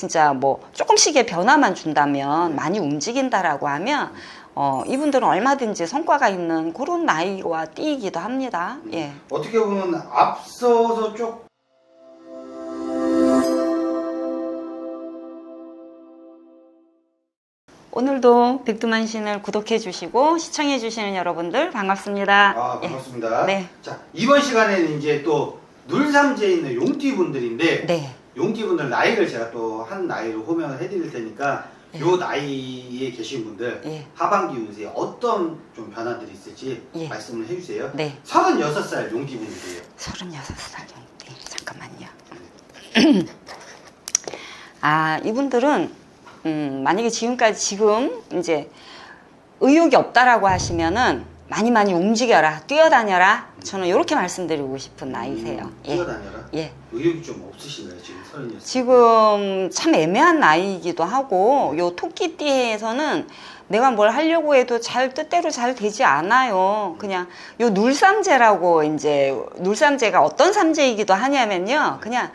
진짜 뭐 조금씩의 변화만 준다면 많이 움직인다라고 하면 어, 이분들은 얼마든지 성과가 있는 그런 나이와 띠이기도 합니다. 예. 어떻게 보면 앞서서 쭉 오늘도 백두만 신을 구독해 주시고 시청해 주시는 여러분들 반갑습니다. 아, 예. 반갑습니다. 네. 자, 이번 시간에는 이제 또 눌삼지에 있는 용띠 분들인데 네. 용띠 분들 나이를 제가 또 한 나이로 호명을 해드릴 테니까 예. 요 나이에 계신 분들 예. 하반기 운세에 어떤 좀 변화들이 있을지 예. 말씀을 해주세요. 네. 36살 용띠 분들이에요. 36살 정도. 잠깐만요. 아, 이분들은 음, 만약에 지금까지 지금 이제 의욕이 없다라고 하시면은 많이 많이 움직여라, 뛰어다녀라. 저는 이렇게 말씀드리고 싶은 나이세요. 음, 예. 뛰어다녀라. 예. 의욕이 좀 없으신가요 지금 36살? 지금 참 애매한 나이이기도 하고 요 토끼띠에서는 내가 뭘 하려고 해도 잘 뜻대로 잘 되지 않아요. 그냥 요 눌삼제라고 이제 눌삼제가 어떤 삼제이기도 하냐면요. 그냥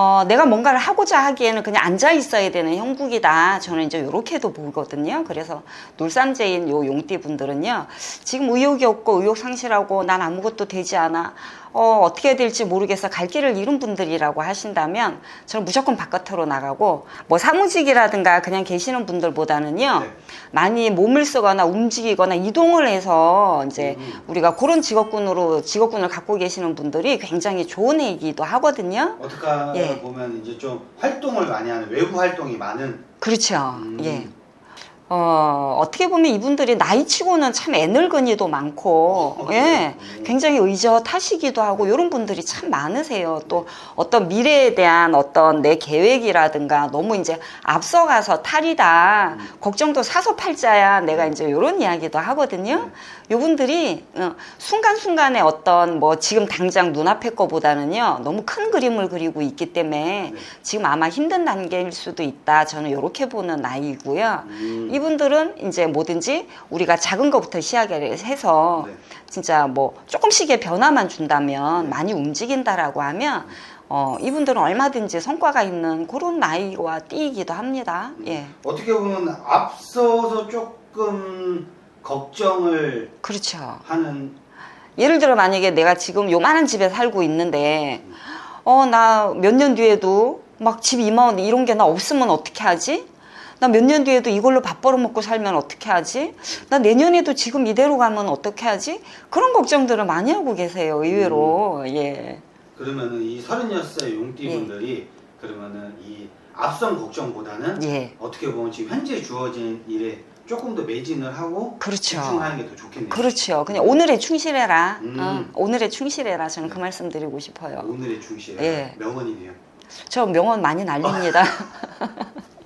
어, 내가 뭔가를 하고자 하기에는 그냥 앉아 있어야 되는 형국이다. 저는 이제 요렇게도 보거든요. 그래서 놀삼제인 요 용띠 분들은요. 지금 의욕이 없고 의욕 상실하고 난 아무것도 되지 않아. 어, 어떻게 해야 될지 모르겠어. 갈 길을 잃은 분들이라고 하신다면 저는 무조건 바깥으로 나가고 뭐 사무직이라든가 그냥 계시는 분들보다는요. 네. 많이 몸을 쓰거나 움직이거나 이동을 해서 이제 음. 우리가 그런 직업군으로 직업군을 갖고 계시는 분들이 굉장히 좋은 얘기도 하거든요. 어떻게 예. 보면 이제 좀 활동을 많이 하는 외부 활동이 많은 그렇죠. 음. 예. 어, 어떻게 보면 이분들이 나이치고는 참 애늙은이도 많고, 어, 예. 음. 굉장히 의젓하시기도 하고, 이런 분들이 참 많으세요. 또 어떤 미래에 대한 어떤 내 계획이라든가 너무 이제 앞서가서 탈이다. 음. 걱정도 사소팔자야. 내가 이제 이런 이야기도 하거든요. 요분들이 어, 순간순간에 어떤 뭐 지금 당장 눈앞의 거보다는요, 너무 큰 그림을 그리고 있기 때문에 네. 지금 아마 힘든 단계일 수도 있다. 저는 이렇게 보는 나이고요. 음. 이분들은 이제 뭐든지 우리가 작은 것부터 시작을 해서 네. 진짜 뭐 조금씩의 변화만 준다면 많이 움직인다라고 하면 어, 이분들은 얼마든지 성과가 있는 그런 나이와 띠이기도 합니다. 예. 어떻게 보면 앞서서 조금 걱정을 그렇죠. 하는 예를 들어 만약에 내가 지금 요만한 집에 살고 있는데 어 나 몇 년 뒤에도 막집 이만 이런 게 나 없으면 어떻게 하지? 나 몇 년 뒤에도 이걸로 밥 벌어 먹고 살면 어떻게 하지? 나 내년에도 지금 이대로 가면 어떻게 하지? 그런 걱정들을 많이 하고 계세요. 의외로. 예. 그러면은 이 36살 용띠분들이 그러면은 이 앞선 걱정보다는 예. 어떻게 보면 지금 현재 주어진 일에 조금 더 매진을 하고 그렇죠. 집중하는 게 더 좋겠네요. 그렇죠. 그냥 오늘에 충실해라. 음. 어, 오늘에 충실해라. 저는 그 말씀 드리고 싶어요. 오늘의 충실 예. 명언이네요. 저 명언 많이 날립니다. 예.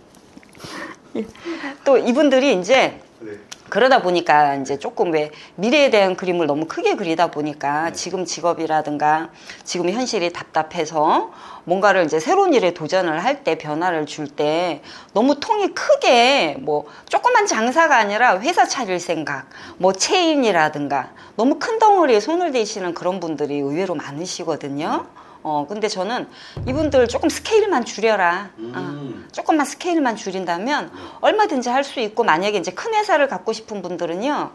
또 이분들이 이제 네. 그러다 보니까 이제 조금 왜 미래에 대한 그림을 너무 크게 그리다 보니까 네. 지금 직업이라든가 지금 현실이 답답해서 뭔가를 이제 새로운 일에 도전을 할 때 변화를 줄 때 너무 통이 크게 뭐 조그만 장사가 아니라 회사 차릴 생각 뭐 체인이라든가 너무 큰 덩어리에 손을 대시는 그런 분들이 의외로 많으시거든요. 어 근데 저는 이분들 조금 스케일만 줄여라. 어. 음. 조금만 스케일만 줄인다면 얼마든지 할 수 있고 만약에 이제 큰 회사를 갖고 싶은 분들은요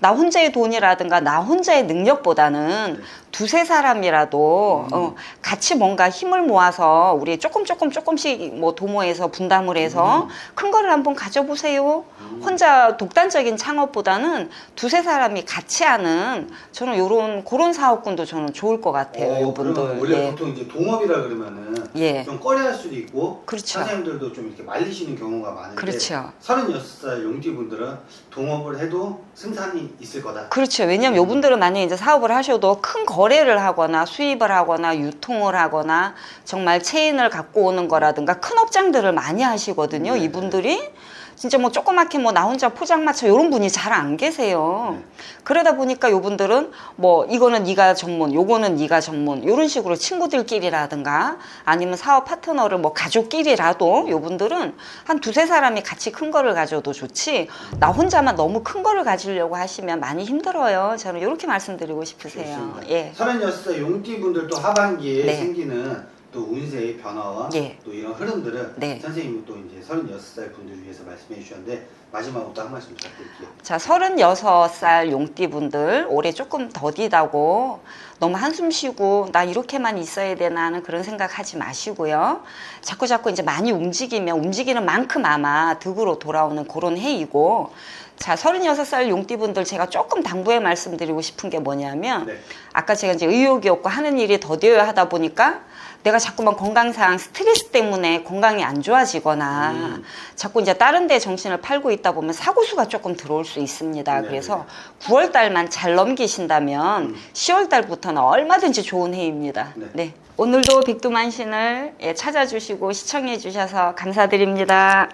나 혼자의 돈이라든가 나 혼자의 능력보다는 네. 두세 사람이라도 음. 어, 같이 뭔가 힘을 모아서 우리 조금 조금 조금씩 뭐 도모해서 분담을 해서 음. 큰 거를 한번 가져보세요 음. 혼자 독단적인 창업보다는 두세 사람이 같이 하는 저는 요런 그런 사업군도 저는 좋을 것 같아요 어, 이분들 그러면 원래 예. 보통 이제 동업이라 그러면은 예. 좀 꺼려할 수도 있고 그렇죠. 선생님들도 좀 이렇게 말리시는 경우가 많은데 그렇죠. 36살 용띠분들은 동업을 해도 승산이 있을 거다. 그렇죠. 왜냐면 요분들은 만약에 이제 사업을 하셔도 큰 거래를 하거나 수입을 하거나 유통을 하거나 정말 체인을 갖고 오는 거라든가 큰 업장들을 많이 하시거든요. 네. 이분들이. 진짜 뭐 조그맣게 뭐 나 혼자 포장마차 이런 분이 잘 안 계세요. 네. 그러다 보니까 요분들은 뭐 이거는 네가 전문, 요거는 네가 전문 이런 식으로 친구들끼리라든가 아니면 사업 파트너를 뭐 가족끼리라도 요분들은 한 두세 사람이 같이 큰 거를 가져도 좋지 나 혼자만 너무 큰 거를 가지려고 하시면 많이 힘들어요. 저는 이렇게 말씀드리고 싶으세요. 좋습니다. 예. 36살 용띠 분들 또 하반기에 네. 생기는 또또 운세의 변화와 예. 또 이런 흐름들을 네. 선생님이 또 이제 36살 분들 위해서 말씀해 주셨는데 마지막으로 또 한 말씀 부탁드릴게요. 자, 36살 용띠분들 올해 조금 더디다고 너무 한숨 쉬고 나 이렇게만 있어야 되나 하는 그런 생각하지 마시고요. 자꾸 자꾸 이제 많이 움직이면 움직이는 만큼 아마 득으로 돌아오는 그런 해이고 자, 36살 용띠분들 제가 조금 당부해 말씀드리고 싶은 게 뭐냐면 네. 아까 제가 이제 의욕이 없고 하는 일이 더뎌야 하다 보니까 내가 자꾸만 건강상 스트레스 때문에 건강이 안 좋아지거나 음. 자꾸 이제 다른 데 정신을 팔고 있다 보면 사고수가 조금 들어올 수 있습니다. 네, 그래서 9월 달만 잘 넘기신다면 음. 10월 달부터는 얼마든지 좋은 해입니다. 네. 네. 오늘도 백두만신을 예, 찾아주시고 시청해 주셔서 감사드립니다.